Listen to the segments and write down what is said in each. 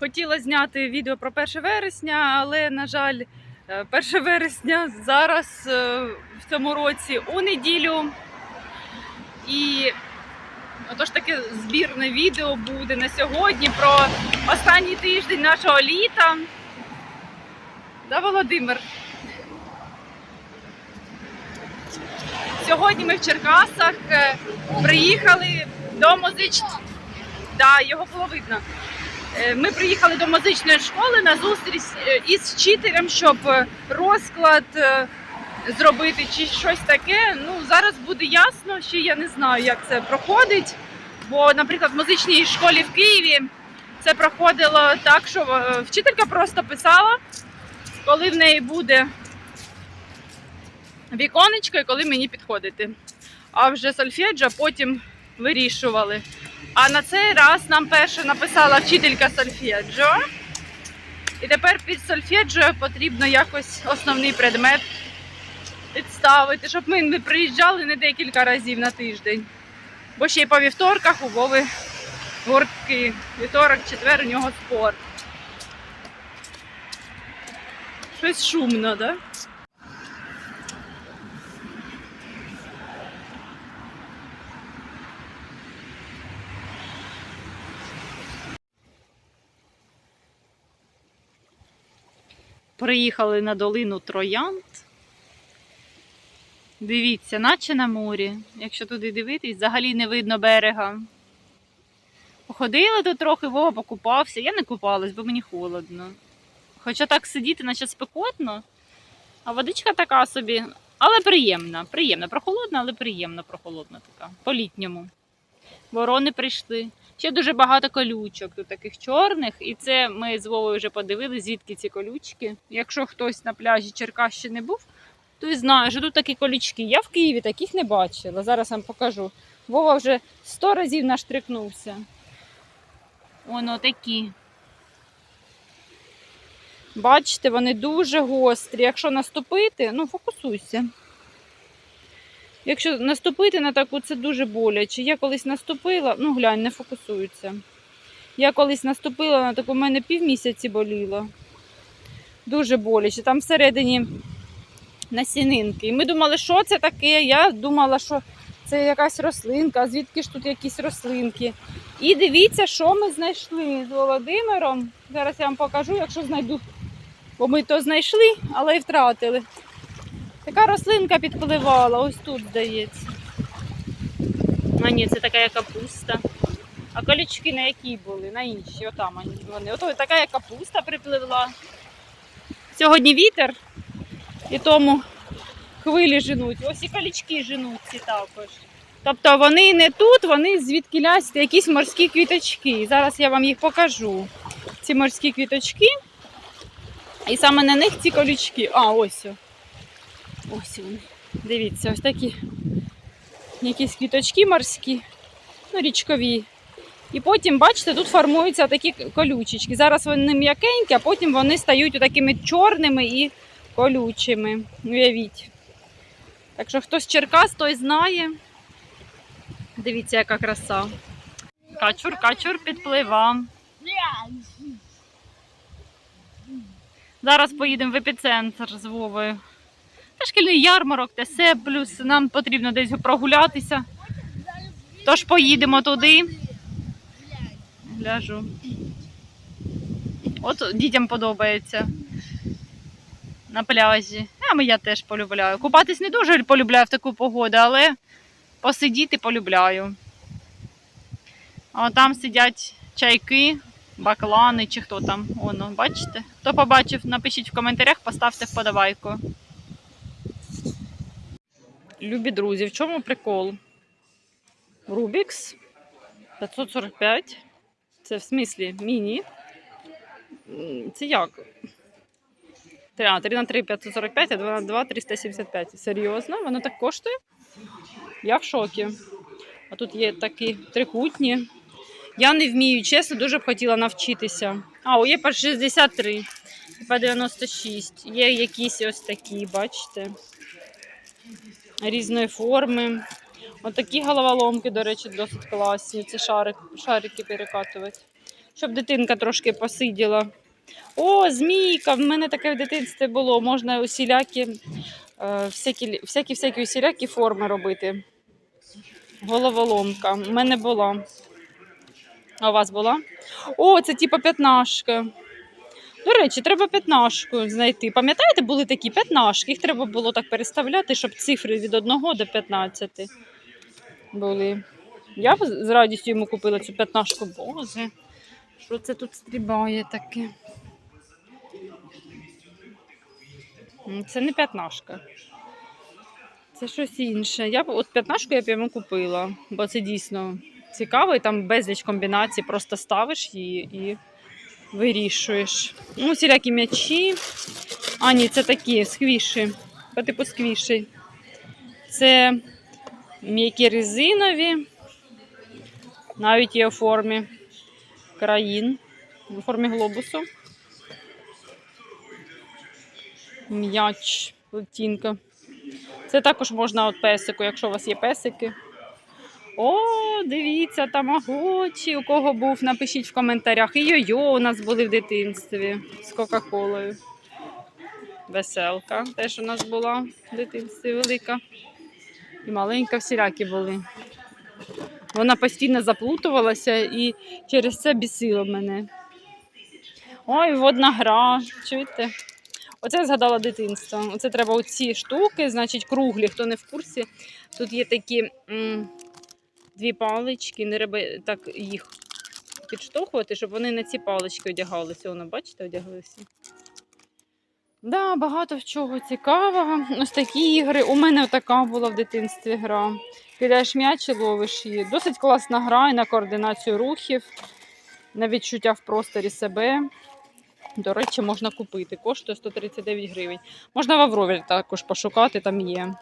Хотіла зняти відео про 1 вересня, але, на жаль, е, 1 вересня зараз е, в цьому році у неділю. І отож таке збірне відео буде на сьогодні про останній тиждень нашого літа. Да, Володимир? Сьогодні ми в Черкасах е, приїхали до музичної. Да, його було видно. Е, Ми приїхали до музичної школи на зустріч е, із вчителем, щоб е, розклад зробити чи щось таке. Ну зараз буде ясно, ще я не знаю, як це проходить. Бо, наприклад, в музичній школі в Києві це проходило так, що вчителька просто писала, коли в неї буде віконечко і коли мені підходити. А вже сольфеджа потім вирішували. А на цей раз нам перше написала вчителька сольфеджо. І тепер під сольфеджо потрібно якось основний предмет підставити, щоб ми не приїжджали не декілька разів на тиждень. Бо ще й по вівторках у Вови гуртки. Вівторок, четвер у нього спорт. Щось шумно, так? Да? Приїхали на долину Троянд. Дивіться, наче на морі. Якщо туди дивитись, взагалі не видно берега. Походили тут трохи, Вова покупався. Я не купалась, бо мені холодно. Хоча так сидіти, наче спекотно, а водичка така собі, але приємна. Приємна. Прохолодна, але приємна, прохолодна така. По-літньому. Ворони прийшли. Ще дуже багато колючок, тут таких чорних. І це ми з Вовою вже подивилися, звідки ці колючки. Якщо хтось на пляжі Черкащини був, то і знає, що тут такі колючки. Я в Києві таких не бачила. Зараз вам покажу. Вова вже сто разів наштрикнувся. Воно такі. Бачите, вони дуже гострі. Якщо наступити, ну фокусуйся. Якщо наступити на таку, це дуже боляче. Я колись наступила, ну глянь, не фокусується. Я колись наступила на таку, у мене півмісяці боліло. Дуже боляче. Там всередині насінинки. І ми думали, що це таке. Я думала, що це якась рослинка, звідки ж тут якісь рослинки. І дивіться, що ми знайшли з Володимиром. Зараз я вам покажу, якщо знайду. Бо ми то знайшли, але і втратили. Така рослинка підпливала, ось тут, здається. А ні, це така як капуста. А колючки на якій були? На іншій, отам вони-. Ото така як капуста припливла. Сьогодні вітер, і тому хвилі женуть. Ось і колючки ці також. Тобто вони не тут, вони звідки лясти якісь морські квіточки. Зараз я вам їх покажу. Ці морські квіточки. І саме на них ці колючки. А, ось. о. Ось вони. Дивіться, ось такі якісь квіточки морські, ну, річкові. І потім, бачите, тут формуються такі колючечки. Зараз вони м'якенькі, а потім вони стають такими чорними і колючими. Уявіть. Так що хтось Черкас, той знає. Дивіться, яка краса. Качур, качур підплива. Зараз поїдемо в епіцентр з Вовою. Шкільний ярмарок, те все, плюс нам потрібно десь прогулятися. Тож поїдемо туди. Гляжу. От дітям подобається на пляжі. А я теж полюбляю. Купатись не дуже полюбляю в таку погоду, але посидіти полюбляю. А там сидять чайки, баклани чи хто там. Воно, бачите? Хто побачив, напишіть в коментарях, поставте вподобайку. Любі друзі, в чому прикол? Рубікс 545. Це в смислі міні. Це як? 3, а, 3 на 3 545, а 2 на 2 375. Серйозно? Воно так коштує? Я в шокі. А тут є такі трикутні. Я не вмію, чесно, дуже б хотіла навчитися. А, о, є по 63, і по 96. Є якісь ось такі, бачите різної форми. Отакі головоломки, до речі, досить класні. Ці шарик, шарики перекатувати. щоб дитинка трошки посиділа. О, змійка! В мене таке в дитинстві було. Можна усілякі, е, всякі, всякі, усілякі форми робити. Головоломка. В мене була. А у вас була? О, це типа п'ятнашка. До речі, треба п'ятнашку знайти. Пам'ятаєте, були такі п'ятнашки? Їх треба було так переставляти, щоб цифри від 1 до 15 були. Я б з радістю йому купила цю п'ятнашку. Боже, що це тут стрібає таке? Це не п'ятнашка. Це щось інше. Я б от п'ятнашку я б йому купила, бо це дійсно цікаво, і там безліч комбінацій, просто ставиш її і вирішуєш. Ну, всілякі м'ячі. А, ні, це такі сквіші. По типу сквіші. Це м'які резинові, навіть є у формі країн, у формі глобусу. М'яч, плетінка. Це також можна от песику, якщо у вас є песики. О, дивіться, тамагочі. У кого був, напишіть в коментарях. І йо-йо у нас були в дитинстві з Кока-Колою. Веселка теж у нас була в дитинстві велика. І маленька всілякі були. Вона постійно заплутувалася і через це бісило мене. Ой, водна гра. Чуєте? Оце я згадала дитинство. Оце треба оці штуки, значить, круглі, хто не в курсі. Тут є такі м, дві палички, не треба так їх підштовхувати, щоб вони на ці палички одягалися. Воно, бачите, одяглися. Да, багато чого цікавого. Ось такі ігри. У мене така була в дитинстві гра. Кидаєш м'яч і ловиш її. Досить класна гра і на координацію рухів, на відчуття в просторі себе. До речі, можна купити. Коштує 139 гривень. Можна в Аврові також пошукати, там є.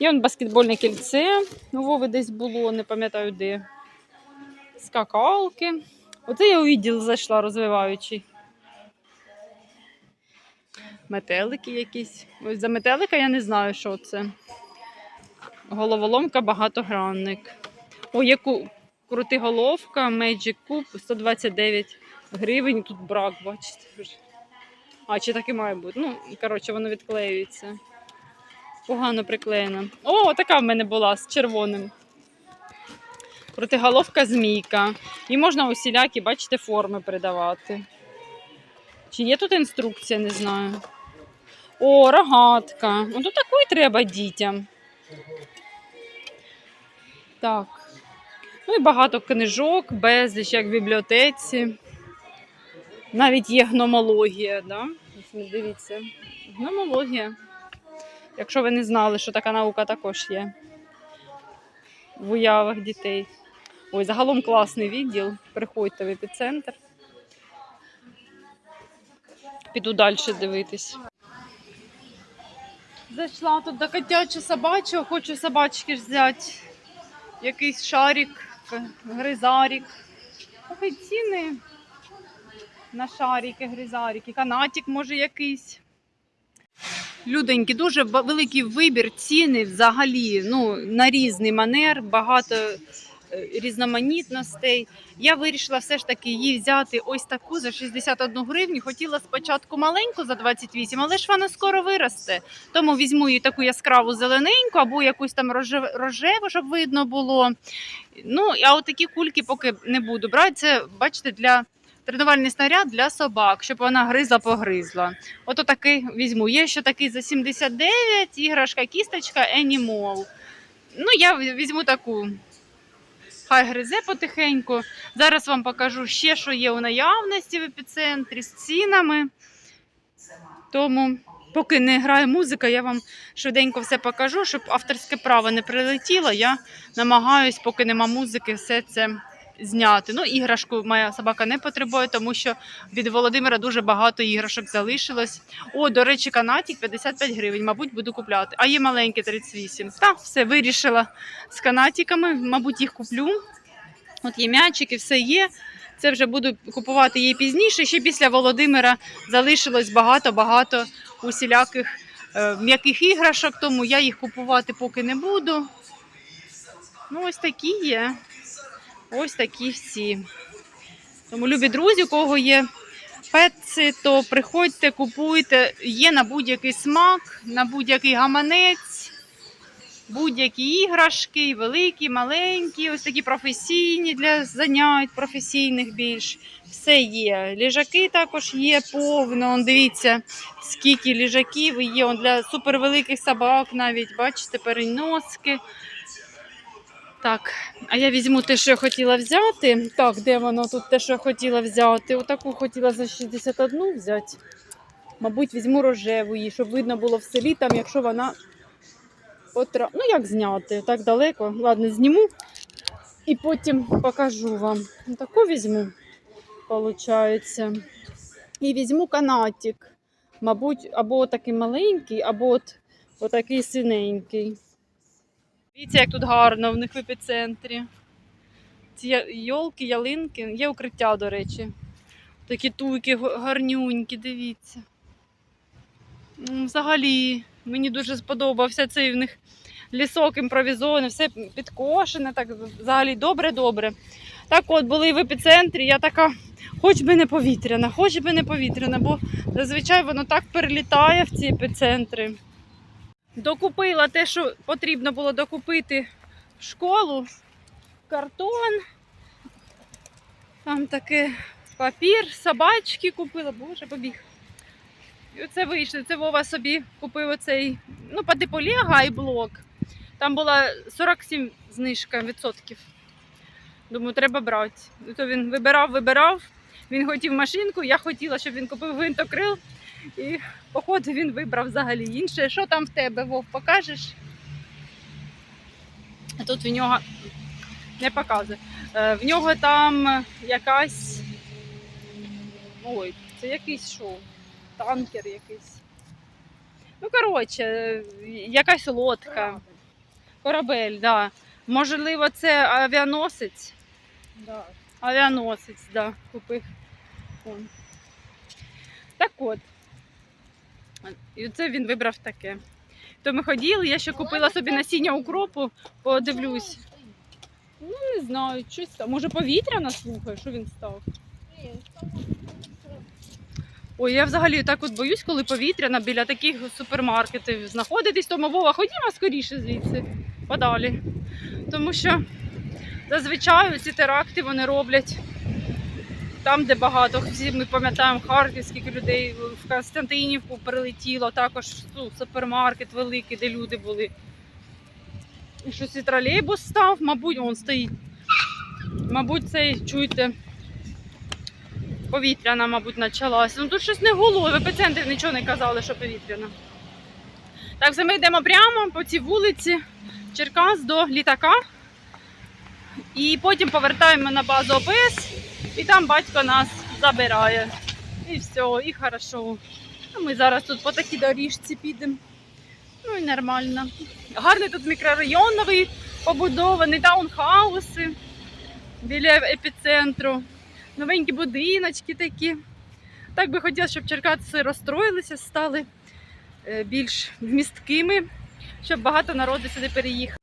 Є он баскетбольне кільце. У Вови десь було, не пам'ятаю де. Скакалки. Оце я у відділ зайшла розвиваючий. Метелики якісь. Ось за метелика я не знаю, що це. Головоломка багатогранник. О, яку крутиголовка Magic Cube 129 гривень. Тут брак, бачите. А, чи так і має бути? Ну, коротше, воно відклеюється. Погано приклеєно. О, така в мене була з червоним. Крутиголовка змійка. І можна усілякі, бачите, форми передавати. Чи є тут інструкція, не знаю. О, рогатка. Ну, то такої треба дітям. Так. Ну і багато книжок, безліч, як в бібліотеці. Навіть є гномологія, да? Дивіться. Гномологія. Якщо ви не знали, що така наука також є в уявах дітей. Ой, загалом класний відділ. Приходьте в епіцентр. Піду далі дивитись. Зайшла тут до котячого собачого, хочу собачки ж взяти. Якийсь шарик, гризарик. Ціни на шарики, гризарики, канатик може якийсь. Люденьки, дуже великий вибір ціни взагалі ну, на різний манер, багато е, різноманітностей. Я вирішила все ж таки її взяти ось таку за 61 гривню. Хотіла спочатку маленьку за 28, але ж вона скоро виросте. Тому візьму її таку яскраву зелененьку або якусь там рожеву, щоб видно було. Ну, а от такі кульки поки не буду брати. Це, бачите, для тренувальний снаряд для собак, щоб вона гризла погризла. Ото такий візьму. Є ще такий за 79, іграшка, кісточка Animal. Ну, я візьму таку. Хай гризе потихеньку. Зараз вам покажу ще, що є у наявності в епіцентрі з цінами. Тому, поки не грає музика, я вам швиденько все покажу, щоб авторське право не прилетіло. Я намагаюсь, поки нема музики, все це зняти. Ну, іграшку моя собака не потребує, тому що від Володимира дуже багато іграшок залишилось. О, до речі, канатик 55 гривень, мабуть, буду купляти. А є маленький 38. Та, все, вирішила з канатиками, мабуть, їх куплю. От є м'ячики, все є. Це вже буду купувати її пізніше. Ще після Володимира залишилось багато-багато усіляких е, м'яких іграшок, тому я їх купувати поки не буду. Ну, ось такі є. Ось такі всі. Тому, любі друзі, у кого є петси, то приходьте, купуйте. Є на будь-який смак, на будь-який гаманець, будь-які іграшки, великі, маленькі, ось такі професійні для занять, професійних більш. Все є. Ліжаки також є повно. Он, дивіться, скільки ліжаків є. Он для супервеликих собак навіть, бачите, переноски. Так, а я візьму те, що я хотіла взяти. Так, де воно тут те, що я хотіла взяти? Отаку хотіла за 61 взяти. Мабуть, візьму рожеву її, щоб видно було в селі, там, якщо вона потра... Ну, як зняти? Так далеко. Ладно, зніму і потім покажу вам. Таку візьму, виходить. І візьму канатик. Мабуть, або такий маленький, або от, отакий синенький. Дивіться, як тут гарно в них в епіцентрі. Ці йолки, ялинки, є укриття, до речі. Такі туйки га- гарнюнькі, дивіться. Взагалі, мені дуже сподобався цей в них лісок імпровізований, все підкошене, так взагалі добре-добре. Так от були в епіцентрі, я така, хоч би не повітряна, хоч би не повітряна, бо зазвичай воно так перелітає в ці епіцентри. Докупила те, що потрібно було докупити в школу. Картон. Там таке папір, собачки купила. Боже, побіг. І оце вийшло. Це Вова собі купив оцей, ну, по типу Лего. Там була 47 знижка відсотків. Думаю, треба брати. То він вибирав, вибирав. Він хотів машинку, я хотіла, щоб він купив гвинтокрил. І походу він вибрав взагалі інше. Що там в тебе, Вов, покажеш? А тут в нього не показує. Е, В нього там якась. Ой, це якийсь що? Танкер якийсь. Ну, коротше, якась лодка. Корабель, так. Да. Можливо, це авіаносець. Да. Авіаносець, да, купив. Так от. І це він вибрав таке. То ми ходили, я ще купила собі насіння укропу, подивлюсь. Ну, не знаю, щось там. Може повітряна слухає, що він став. Ой, я взагалі так от боюсь, коли повітряна біля таких супермаркетів знаходитись, тому Вова, ходімо скоріше звідси, подалі. Тому що зазвичай ці теракти вони роблять там, де багато. Всі ми пам'ятаємо Харків, скільки людей в Константинівку прилетіло, також ну, супермаркет великий, де люди були. І щось і тролейбус став, мабуть, он стоїть. Мабуть, цей, чуєте, повітряна, мабуть, почалася. Ну тут щось не гуло, в епіцентрі нічого не казали, що повітряна. Так, все ми йдемо прямо по цій вулиці Черкас до літака. І потім повертаємо на базу ОПС, і там батько нас забирає. І все, і хорошо. А ми зараз тут по такій доріжці підемо. Ну і нормально. Гарний тут мікрорайон новий побудований, таунхауси біля епіцентру. Новенькі будиночки такі. Так би хотілося, щоб Черкаси розстроїлися, стали е, більш вмісткими, щоб багато народу сюди переїхало.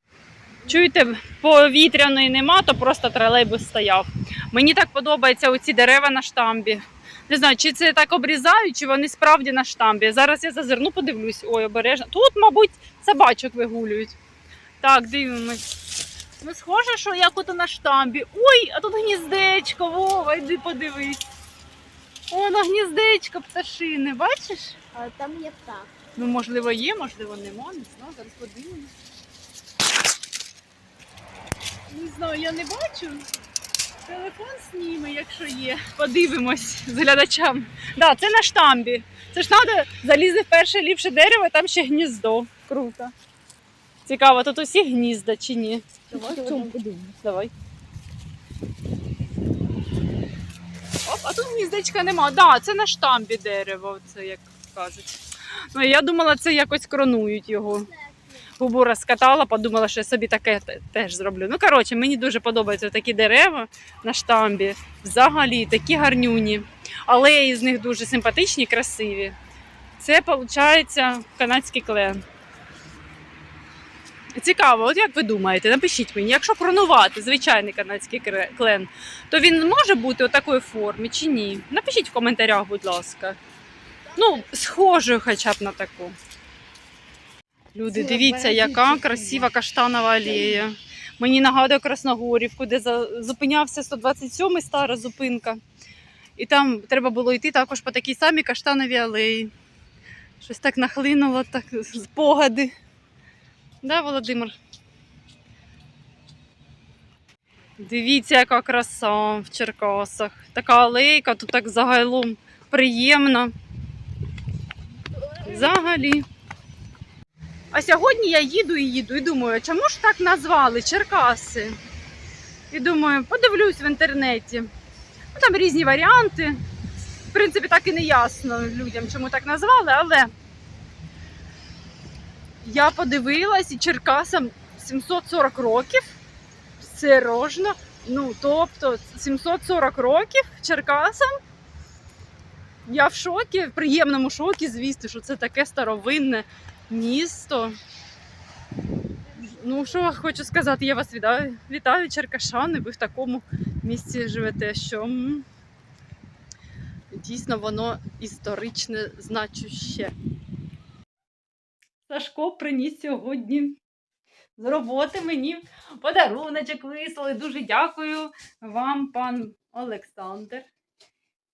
Чуєте, повітряної нема, то просто тролейбус стояв. Мені так подобаються оці дерева на штамбі. Не знаю, чи це так обрізають, чи вони справді на штамбі. Зараз я зазирну, подивлюсь. Ой, обережно. Тут, мабуть, собачок вигулюють. Так, дивимось. Ну, схоже, що як ото на штамбі. Ой, а тут гніздечко, Вова, йди подивись. О, на гніздечко пташини, бачиш? А там є птах. Ну, можливо, є, можливо, нема, не знаю, зараз подивимось. Не знаю, я не бачу. Телефон зніме, якщо є. Подивимось з глядачами. Так, да, це на штамбі. Це ж треба залізти в перше ліпше дерево, там ще гніздо. Круто. Цікаво, тут усі гнізда чи ні? Давай подивимось. Давай. Оп, а тут гніздечка нема. Да, це на штамбі дерево, це як кажуть. Ну, я думала, це якось кронують його. Губу розкатала, подумала, що я собі таке теж зроблю. Ну, коротше, мені дуже подобаються такі дерева на штамбі. Взагалі, такі гарнюні. Алеї з них дуже симпатичні, красиві. Це, виходить, канадський клен. Цікаво, от як ви думаєте, напишіть мені, якщо кронувати звичайний канадський клен, то він може бути у такої формі чи ні? Напишіть в коментарях, будь ласка. Ну, схожою хоча б на таку. Люди, дивіться, яка красива каштанова алея. Мені нагадує Красногорівку, де зупинявся 127-й стара зупинка. І там треба було йти також по такій самій каштановій алеї. Щось так нахлинуло, так спогади. Да, Володимир? Дивіться, яка краса в Черкасах. Така алейка, тут так загалом приємно. Взагалі. А сьогодні я їду і їду і думаю, чому ж так назвали Черкаси? І думаю, подивлюсь в інтернеті. Ну, там різні варіанти. В принципі, так і не ясно людям, чому так назвали, але я подивилась і Черкасам 740 років. Сережно. Ну, тобто 740 років Черкасам. Я в шокі, в приємному шокі, звісно, що це таке старовинне місто. Ну, що хочу сказати, я вас вітаю, вітаю, черкашани, ви в такому місці живете, що дійсно воно історичне значуще. Сашко приніс сьогодні з роботи мені подаруночок вислали. Дуже дякую вам, пан Олександр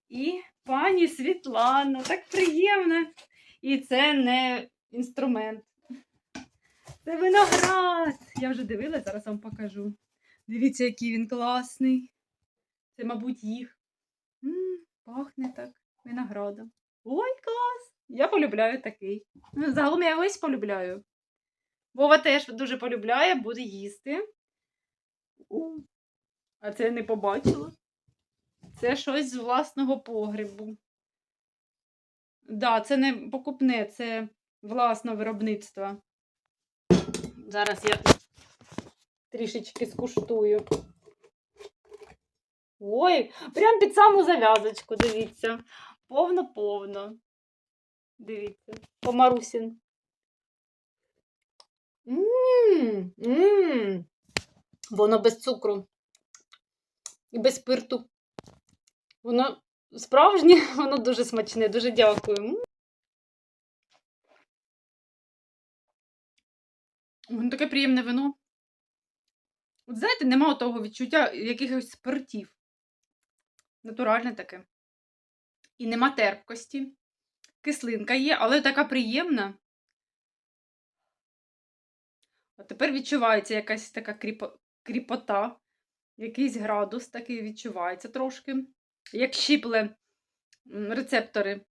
і пані Світлана. Так приємно. І це не інструмент. Це виноград. Я вже дивилась, зараз вам покажу. Дивіться, який він класний. Це, мабуть, їх. М, пахне так виноградом. Ой, клас! Я полюбляю такий. Ну, Загалом я весь полюбляю. Вова теж дуже полюбляє, буде їсти. У, А це я не побачила. Це щось з власного погребу. Да, це не покупне, це власне виробництва. Зараз я трішечки скуштую. Ой, прям під саму зав'язочку, дивіться. Повно-повно. Дивіться. Помарусін. Мм, мм. Воно без цукру і без спирту. Воно справжнє, воно дуже смачне, дуже дякую. Воно таке приємне вино. От знаєте, нема того відчуття якихось спиртів. Натуральне таке. І нема терпкості. Кислинка є, але така приємна. А тепер відчувається якась така кріпо... кріпота, якийсь градус такий відчувається трошки, як щіпле рецептори.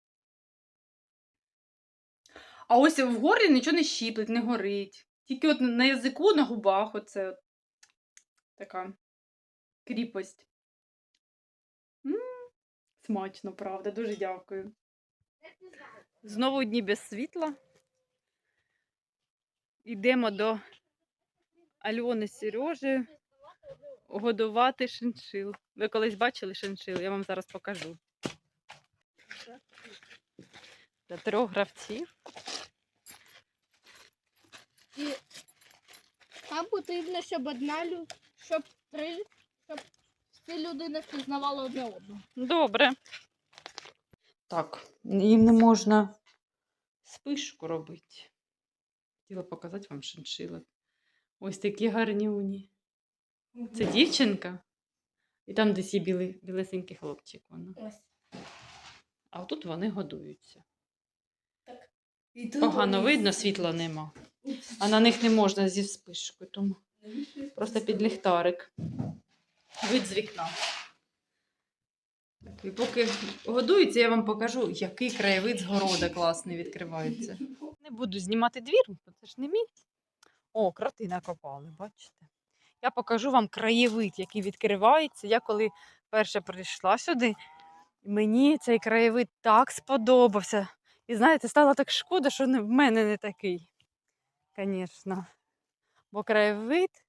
А ось в горлі нічого не щіплить, не горить. Тільки от на язику, на губах оце от така кріпость. М, Смачно, правда, дуже дякую. Знову дні без світла. Йдемо до Альони Сережі годувати шиншил. Ви колись бачили шиншил? Я вам зараз покажу. Для трьох гравців. І там потрібно, щоб одна лю... щоб три, щоб всі людини впізнавали одне одного. Добре. Так, їм не можна спишку робити. Хотіла показати вам шиншили. Ось такі гарні уні. Це дівчинка. І там десь є білий, білесенький хлопчик. Ось. А тут вони годуються. І тут Погано вони- видно, світла нема. А на них не можна зі спишкою, тому просто під ліхтарик. Вид з вікна. Так, і поки годуються, я вам покажу, який краєвид з города класний відкривається. Не буду знімати двір, бо це ж не мій. О, кроти накопали, бачите? Я покажу вам краєвид, який відкривається. Я коли перше прийшла сюди, мені цей краєвид так сподобався. І знаєте, стало так шкода, що в мене не такий. Звісно. Бо краєвид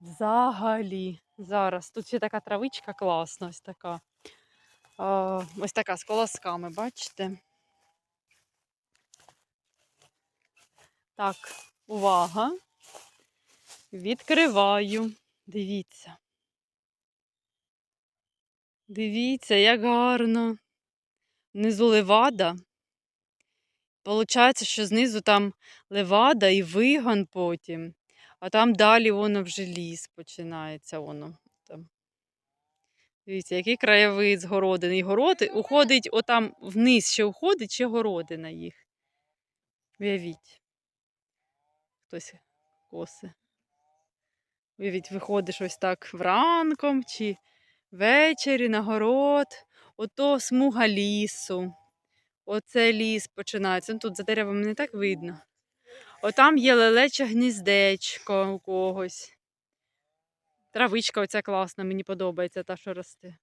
взагалі. Зараз. Тут ще така травичка класна, ось така. А, ось така з колосками, бачите? Так, увага. Відкриваю. Дивіться. Дивіться, як гарно. Внизу левада. Получається, що знизу там левада і виган потім. А там далі воно вже ліс починається. Воно там. Дивіться, який краєвид з городини. І городи уходить, отам вниз ще уходить, ще городина їх. Уявіть. Хтось коси. Уявіть, виходиш ось так вранком чи ввечері на город. Ото смуга лісу. Оце ліс починається. Ну, тут за деревами не так видно. Отам є лелече гніздечко у когось. Травичка оця класна, мені подобається та, що росте.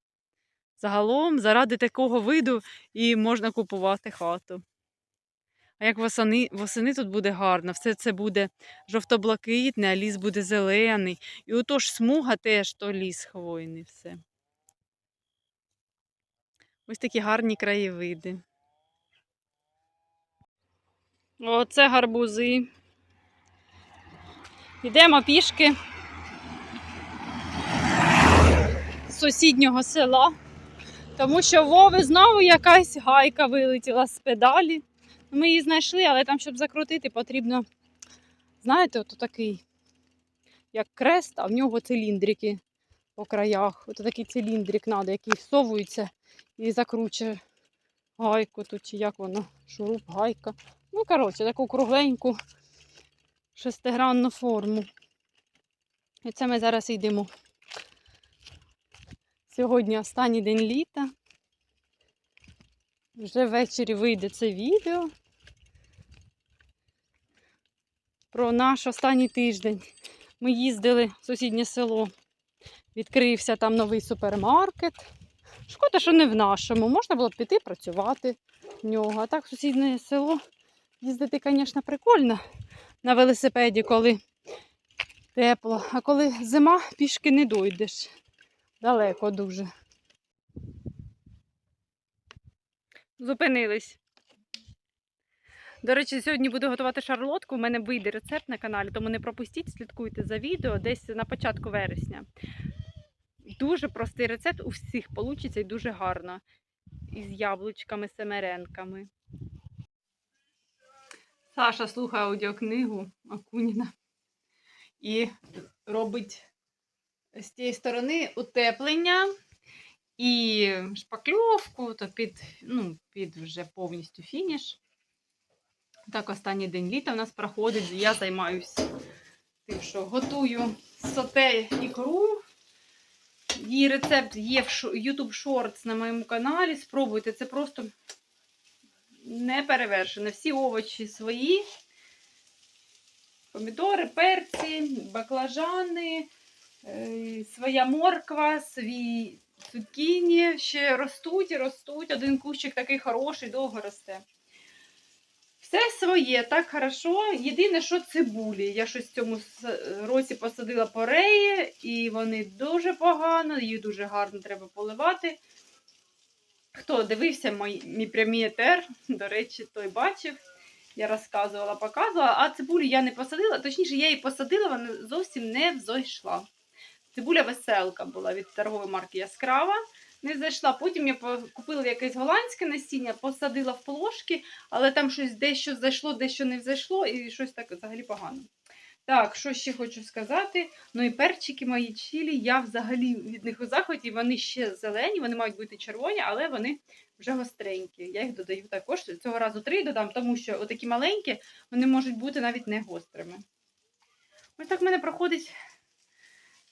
Загалом, заради такого виду і можна купувати хату. А як восени, восени тут буде гарно, все це буде жовто-блакитне, а ліс буде зелений. І отож смуга теж то ліс хвойний все. Ось такі гарні краєвиди. Оце гарбузи. Йдемо пішки з сусіднього села, тому що Вови знову якась гайка вилетіла з педалі. Ми її знайшли, але там, щоб закрутити, потрібно, знаєте, от такий, як крест, а в нього циліндрики по краях. Ось такий циліндрик треба, який всовується і закручує гайку тут, чи як воно, шуруп, гайка. Ну, коротше, таку кругленьку шестигранну форму. І це ми зараз йдемо. Сьогодні останній день літа. Вже ввечері вийде це відео про наш останній тиждень. Ми їздили в сусіднє село. Відкрився там новий супермаркет. Шкода, що не в нашому. Можна було б піти працювати в нього. А так сусіднє село їздити, звісно, прикольно на велосипеді, коли тепло. А коли зима, пішки не дойдеш. Далеко дуже. Зупинились. До речі, сьогодні буду готувати шарлотку. У мене вийде рецепт на каналі, тому не пропустіть, слідкуйте за відео десь на початку вересня. Дуже простий рецепт, у всіх вийде і дуже гарно. Із яблучками, семеренками. Саша слухає аудіокнигу Акуніна і робить з тієї сторони утеплення і шпакльовку, то під, ну, під вже повністю фініш. Так, останній день літа в нас проходить. Я займаюся тим, що готую соте ікру. Її рецепт є в YouTube Shorts на моєму каналі. Спробуйте, це просто не перевершено. Всі овочі свої. Помідори, перці, баклажани, е, своя морква, свій цукіні ще ростуть і ростуть. Один кущик такий хороший, довго росте. Все своє, так хорошо. Єдине, що цибулі. Я щось в цьому році посадила пореї, і вони дуже погано, їх дуже гарно треба поливати. Хто дивився мій, мій прямий етер, до речі, той бачив. Я розказувала, показувала, а цибулю я не посадила. Точніше, я її посадила, вона зовсім не взойшла. Цибуля веселка була від торгової марки Яскрава. Не зайшла. Потім я купила якесь голландське насіння, посадила в плошки, але там щось дещо зайшло, дещо не взайшло, і щось так взагалі погано. Так, що ще хочу сказати? Ну і перчики мої чилі, я взагалі від них у захваті, вони ще зелені, вони мають бути червоні, але вони вже гостренькі. Я їх додаю також. Цього разу три додам, тому що отакі маленькі, вони можуть бути навіть не гострими. Ось так в мене проходить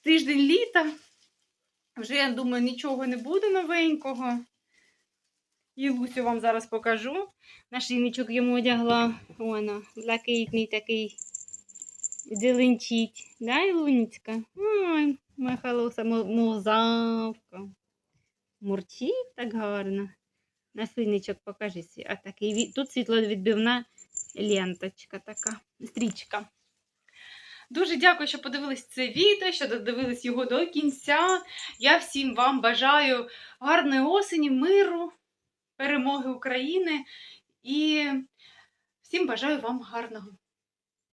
тиждень літа. Вже, я думаю, нічого не буде новенького. І Лусю вам зараз покажу. Наш Нашийничок йому одягла. Вона, блакитний такий. Зеленчить. Да, Ілунечка? Ой, моя халоса музавка. Мурчить так гарно. Насильничок покажи свій. А такий тут світловідбивна ленточка така, стрічка. Дуже дякую, що подивились це відео, що додивились його до кінця. Я всім вам бажаю гарної осені, миру, перемоги України і всім бажаю вам гарного